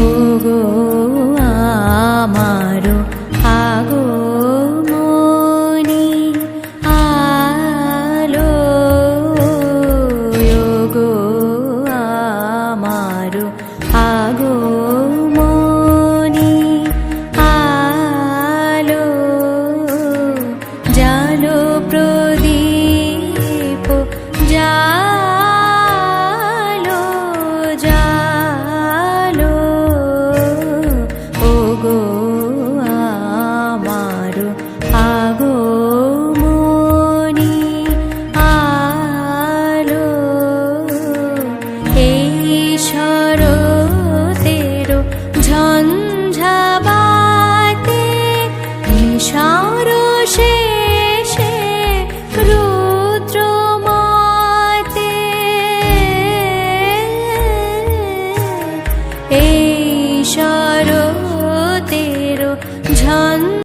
ওগো আমারো আগো আলো ওগো আমারো আগো इशारा से